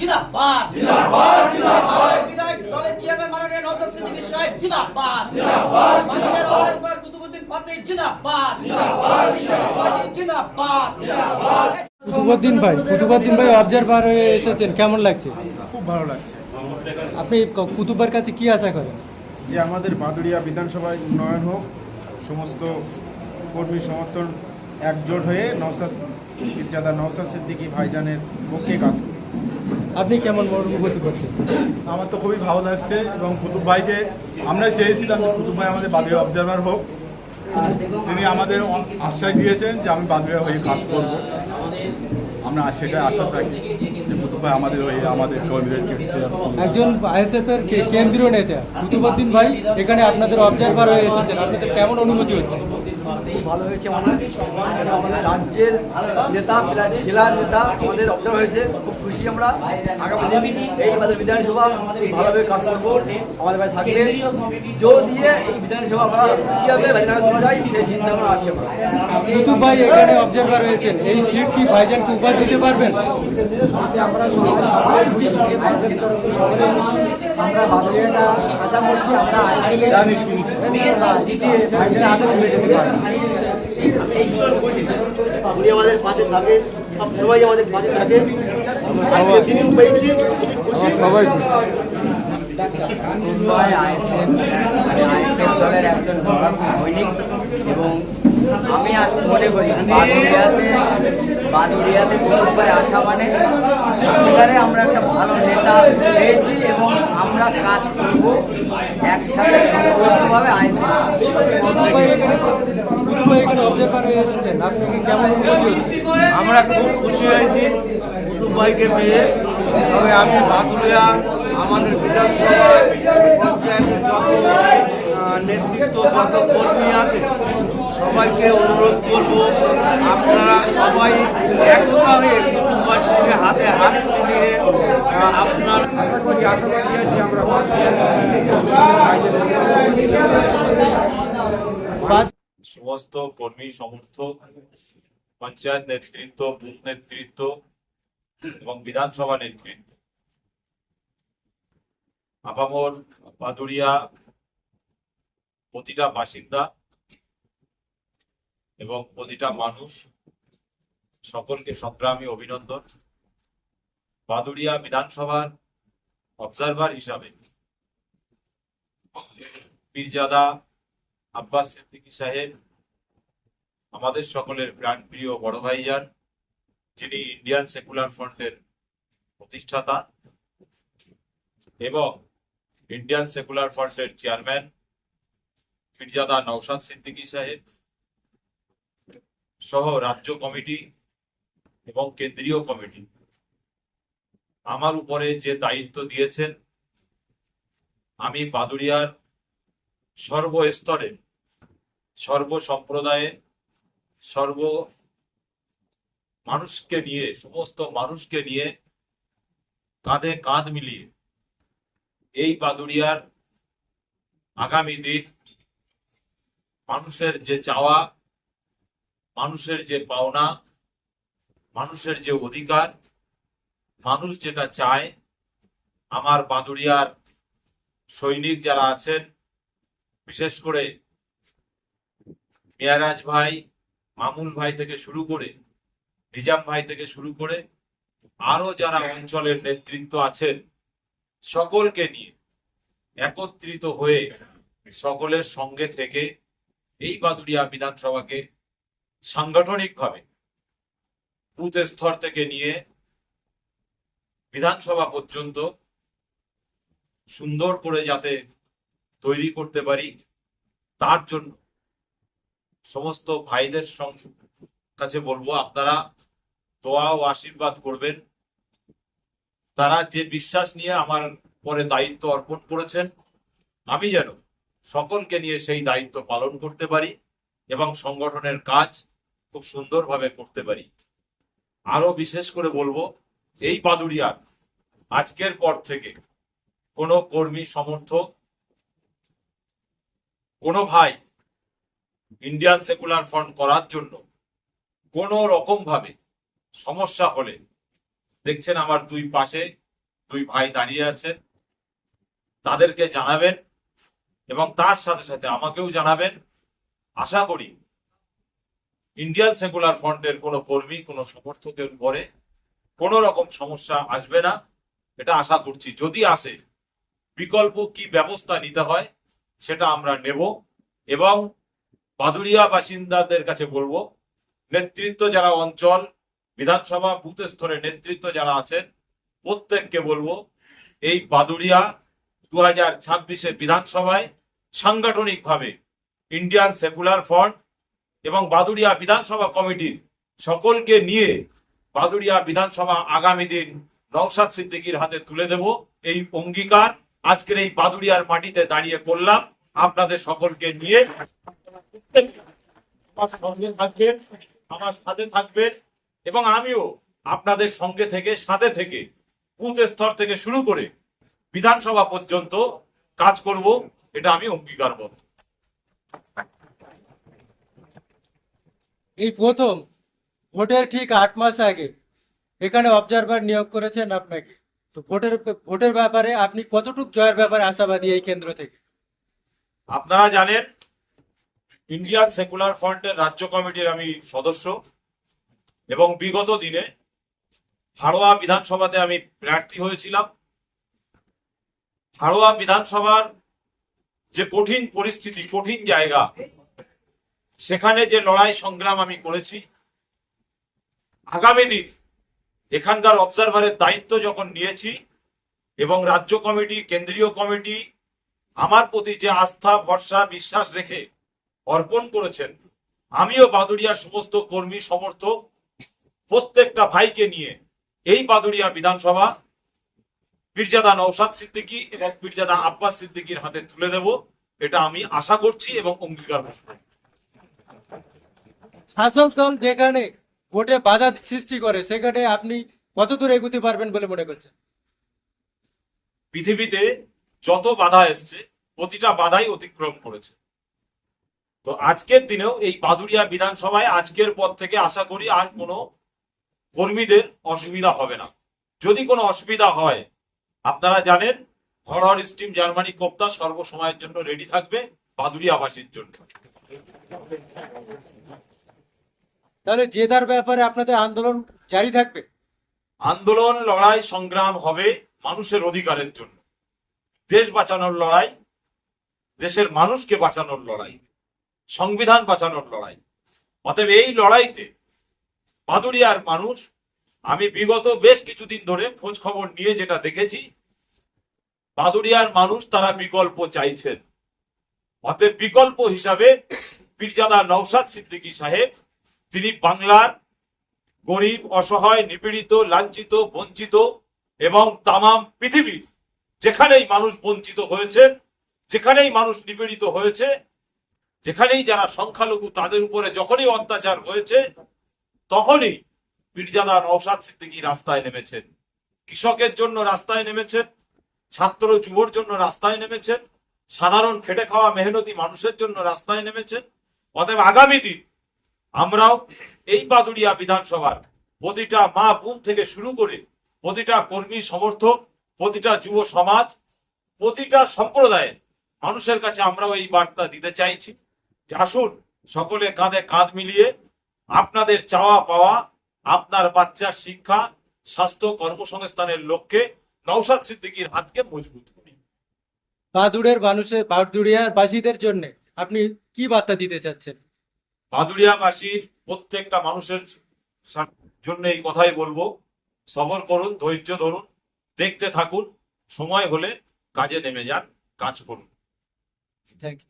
জিন্দাবাদ জিন্দাবাদ জিন্দাবাদ বিধায়ক দলের চেয়ারম্যান মাননীয় নওশাদ সিদ্দিকী সাহেব জিন্দাবাদ জিন্দাবাদ মাননীয় রহমান কুতুবুদ্দিন ফাতে জিন্দাবাদ জিন্দাবাদ জিন্দাবাদ জিন্দাবাদ কুতুবুদ্দিন ভাই কুতুবুদ্দিন ভাই অবজারভার হয়ে এসেছেন কেমন লাগছে? খুব ভালো লাগছে। আপনি কুতুবের কাছে কি আশা করেন? যে আমাদের বাদুড়িয়া বিধানসভায় উন্নয়ন হোক সমস্ত কর্মী সমর্থন একজোট হয়ে নওসাদ পীরজাদা নওসাদ সিদ্দিকী ভাইজানের পক্ষে কাজ করি আপনি কেমন অনুভূতি করছেন? আমার তো খুবই ভালো লাগছে এবং কুতুব ভাইকে আমরা চেয়েছিলাম যে কুতুব ভাই আমাদের বাদুড়িয়া অবজারভার হোক। তিনি আমাদের আশ্বাস দিয়েছেন যে আমি বাদুড়িয়া হয়ে কাজ করব। আমরা সেটা আশ্বাস রাখি যে কুতুব ভাই আমাদের হয়ে আমাদের কর্মীদেরকে একজন আইএসএফ এর কেন্দ্রীয় নেতা কুতুবুদ্দিন ভাই এখানে আপনাদের অবজারভার হয়ে এসেছেন। আপনাদের কেমন অনুভূতি হচ্ছে? খুব ভালো হয়েছে আমাদের আমাদের রাজ্যের নেতা জেলার নেতা আমাদের অবজার্ভ হয়েছে। খুব খুশি আমরা। আগামী এই আমাদের বিধানসভা ভালোভাবে কাজ করব। আমাদের থাকবে। জোর দিয়ে এই বিধানসভা আমরা কীভাবে তোলা যায় সেই চিন্তা আছে আমরা। ভাই এখানে অবজারভার হয়েছেন এই সিট কি ভাইজানকে উপহার দিতে পারবেন? আমরা সবাই খুশি। আমরা বাদলিয়াটা আশা করছি আমরা আইসিএল উনি আমাদের পাশে থাকে সবাই আমাদের পাশে থাকে। আজকে দিনেও পেয়েছি খুশি। সবাই মুম্বাই আইএসএফ মানে আইএসএফ দলের একজন বড় সৈনিক এবং আমি আজ মনে করি বাদুরিয়াতে বাদুরিয়াতে মুম্বাই আসা মানে সত্যিকারে আমরা একটা ভালো নেতা পেয়েছি এবং আমরা কাজ করব একসাথে সংগঠিতভাবে আইএসএফ কুতুব ভাই এখানে কুতুব ভাই এখানে অবজারভার হয়ে এসেছেন আপনাকে কেমন হচ্ছে আমরা খুব খুশি হয়েছি কুতুব ভাইকে পেয়ে। তবে আমি বাতুলিয়া আমাদের বিধানসভা পঞ্চায়েতের যত নেতৃত্ব যত কর্মী আছে সবাইকে অনুরোধ করব আপনারা সবাই একতা হয়ে কুতুব ভাইয়ের সঙ্গে হাতে হাত মিলিয়ে আপনার আশা করি আশাবাদী আছি আমরা সমস্ত কর্মী, সমর্থক, পঞ্চায়েত নেতৃত্ব, বুথ নেতৃত্ব এবং বিধানসভা নেতৃত্ব। আপামর বাদুড়িয়া প্রতিটা বাসিন্দা এবং প্রতিটা মানুষ সকলকে সংগ্রামী অভিনন্দন। বাদুড়িয়া বিধানসভার অবজারভার হিসাবে পীরজাদা আব্বাস সিদ্দিকী সাহেব, আমাদের সকলের প্রাণপ্রিয় বড় ভাইজান, যিনি ইন্ডিয়ান সেকুলার ফ্রন্টের প্রতিষ্ঠাতা এবং ইন্ডিয়ান সেকুলার ফ্রন্টের চেয়ারম্যান পীরজাদা নওশাদ সিদ্দিকী সাহেব, সহ রাজ্য কমিটি এবং কেন্দ্রীয় কমিটি। আমার উপরে যে দায়িত্ব দিয়েছেন, আমি বাদুড়িয়ার সর্বস্তরে সর্ব সম্প্রদায়ে সর্ব মানুষকে নিয়ে, সমস্ত মানুষকে নিয়ে কাঁধে কাঁধ মিলিয়ে এই বাদুড়িয়ার আগামী দিন মানুষের যে চাওয়া, মানুষের যে পাওনা, মানুষের যে অধিকার, মানুষ যেটা চায়, আমার বাদুড়িয়ার সৈনিক যারা আছেন বিশেষ করে মেয়ারাজ ভাই মামুল ভাই থেকে শুরু করে নিজাম ভাই থেকে শুরু করে আরও যারা অঞ্চলের নেতৃত্ব আছেন, সকলকে নিয়ে একত্রিত হয়ে সকলের সঙ্গে থেকে এই বাদুড়িয়া বিধানসভাকে সাংগঠনিকভাবে বুথ স্তর থেকে নিয়ে বিধানসভা পর্যন্ত সুন্দর করে যাতে তৈরি করতে পারি তার জন্য। সমস্ত ভাইদের কাছে বলব, আপনারা দোয়া ও আশীর্বাদ করবেন। তারা যে বিশ্বাস নিয়ে আমার পরে দায়িত্ব অর্পণ করেছেন, আমি যেন সকলকে নিয়ে সেই দায়িত্ব পালন করতে পারি এবং সংগঠনের কাজ খুব সুন্দরভাবে করতে পারি। আরও বিশেষ করে বলব, এই পাদুরিয়ার আজকের পর থেকে কোনো কর্মী সমর্থক কোনো ভাই ইন্ডিয়ান সেকুলার ফ্রন্ট করার জন্য কোনো রকম ভাবে সমস্যা হলে দেখছেন আমার দুই পাশে দুই ভাই দাঁড়িয়ে আছেন। তাদেরকে জানাবেন এবং তার সাথে সাথে আমাকেও জানাবেন। আশা করি ইন্ডিয়ান সেকুলার ফ্রন্টের কোনো কর্মী, কোনো সমর্থকের উপরে কোনো রকম সমস্যা আসবে না। এটা আশা করছি। যদি আসে, বিকল্প কি ব্যবস্থা নিতে হয়? সেটা আমরা নেব এবং বাদুড়িয়া বাসিন্দাদের কাছে বলব, নেতৃত্ব যারা অঞ্চল, বিধানসভা বুথ স্তরে নেতৃত্ব যারা আছেন, প্রত্যেককে বলব, এই বাদুড়িয়া দু হাজার ছাব্বিশে বিধানসভায় সাংগঠনিকভাবে ইন্ডিয়ান সেকুলার ফ্রন্ট এবং বাদুড়িয়া বিধানসভা কমিটির সকলকে নিয়ে বাদুড়িয়া বিধানসভা আগামী দিন নওশাদ সিদ্দিকীর হাতে তুলে দেব। এই অঙ্গীকার আজকের এই বাদুড়িয়ার মাটিতে দাঁড়িয়ে করলাম। আপনাদের সকলকে নিয়ে আমার সাথে থাকবেন এবং আমিও আপনাদের সঙ্গে থেকে, সাথে থেকে, বুথ স্তর থেকে শুরু করে বিধানসভা পর্যন্ত কাজ করব, এটা আমি অঙ্গীকারবদ্ধ। এই প্রথম ভোটের ঠিক আট মাস আগে এখানে অবজারভার নিয়োগ করেছেন আপনাকে। তো ভোটের ভোটের ব্যাপারে আপনি কতটুক জয়ের ব্যাপারে আশাবাদী এই কেন্দ্র থেকে? আপনারা জানেন ইন্ডিয়ান সেকুলার ফ্রন্টের রাজ্য কমিটির আমি সদস্য এবং বিগত দিনে হাড়োয়া বিধানসভাতে আমি প্রার্থী হয়েছিলাম। হাড়োয়া বিধানসভার যে কঠিন পরিস্থিতি, কঠিন জায়গা, সেখানে যে লড়াই সংগ্রাম আমি করেছি, আগামী দিন এখানকার অবজারভারের দায়িত্ব যখন নিয়েছি এবং রাজ্য কমিটি, কেন্দ্রীয় কমিটি আমার প্রতি যে আস্থা, ভরসা, বিশ্বাস রেখে অর্পণ করেছেন, আমিও বাদুড়িয়ার সমস্ত কর্মী, সমর্থক, প্রত্যেকটা ভাইকে নিয়ে এই বাদুড়িয়া বিধানসভা পীরজাদা নৌসাদ সিদ্দিকী এবং পীরজাদা আব্বাস সিদ্দিকীর হাতে তুলে দেব। এটা আমি আশা করছি এবং অঙ্গীকার করব। শাসক দল যেখানে ভোটে বাধা সৃষ্টি করে, সেখানে আপনি কতদূর এগুতে পারবেন বলে মনে করছেন? পৃথিবীতে যত বাধা এসছে, প্রতিটা বাধাই অতিক্রম করেছে। তো আজকের দিনেও এই বাদুড়িয়া বিধানসভায় আজকের পর থেকে আশা করি আর কোনো কর্মীদের অসুবিধা হবে না। যদি কোনো অসুবিধা হয়, আপনারা জানেন, হরহর স্টিম জার্মানি কোপ্তা সর্বসময়ের জন্য রেডি থাকবে বাদুড়িয়াবাসীর জন্য। তাহলে জেদার ব্যাপারে আপনাদের আন্দোলন জারি থাকবে? আন্দোলন, লড়াই, সংগ্রাম হবে মানুষের অধিকারের জন্য। দেশ বাঁচানোর লড়াই, দেশের মানুষকে বাঁচানোর লড়াই, সংবিধান বাঁচানোর লড়াই। অতএব এই লড়াইতে বাদুড়িয়ার মানুষ, আমি বিগত বেশ কিছুদিন ধরে খোঁজ খবর নিয়ে যেটা দেখেছি, বাদুড়িয়ার মানুষ তারা বিকল্প চাইছেন। অতএব বিকল্প হিসাবে পীরজাদা নৌসাদ সিদ্দিকী সাহেব তিনি বাংলার গরিব, অসহায়, নিপীড়িত, লাঞ্ছিত, বঞ্চিত এবং তামাম পৃথিবীর যেখানেই মানুষ বঞ্চিত হয়েছে, যেখানেই মানুষ নিপীড়িত হয়েছে, যেখানেই যারা সংখ্যালঘু তাদের উপরে যখনই অত্যাচার হয়েছে, তখনই পীরজাদা নৌসাদ সিদ্দিকী রাস্তায় নেমেছেন। কৃষকের জন্য রাস্তায় নেমেছেন, ছাত্র যুবর জন্য রাস্তায় নেমেছেন, সাধারণ খেটে খাওয়া মেহনতি মানুষের জন্য রাস্তায় নেমেছেন, অতএব আগামী দিন আমরাও এই বাদুড়িয়া বিধানসভার প্রতিটা মা বোন থেকে শুরু করে প্রতিটা কর্মী সমর্থক, প্রতিটা যুব সমাজ, প্রতিটা সম্প্রদায়ের মানুষের কাছে আমরাও এই বার্তা দিতে চাইছি যে আসুন সকলে কাঁধে কাঁধ মিলিয়ে আপনাদের চাওয়া পাওয়া, আপনার বাচ্চার শিক্ষা, স্বাস্থ্য, কর্মসংস্থানের লক্ষ্যে নৌসাদ সিদ্দিকীর হাতকে মজবুত করি। বাদুড়ের মানুষের বাদুড়িয়ার বাসীদের জন্য আপনি কি বার্তা দিতে চাচ্ছেন? বাদুড়িয়াবাসীর প্রত্যেকটা মানুষের জন্য এই কথাই বলব। সবর করুন, ধৈর্য ধরুন, দেখতে থাকুন, সময় হলে কাজে নেমে যান, কাজ করুন। Thank you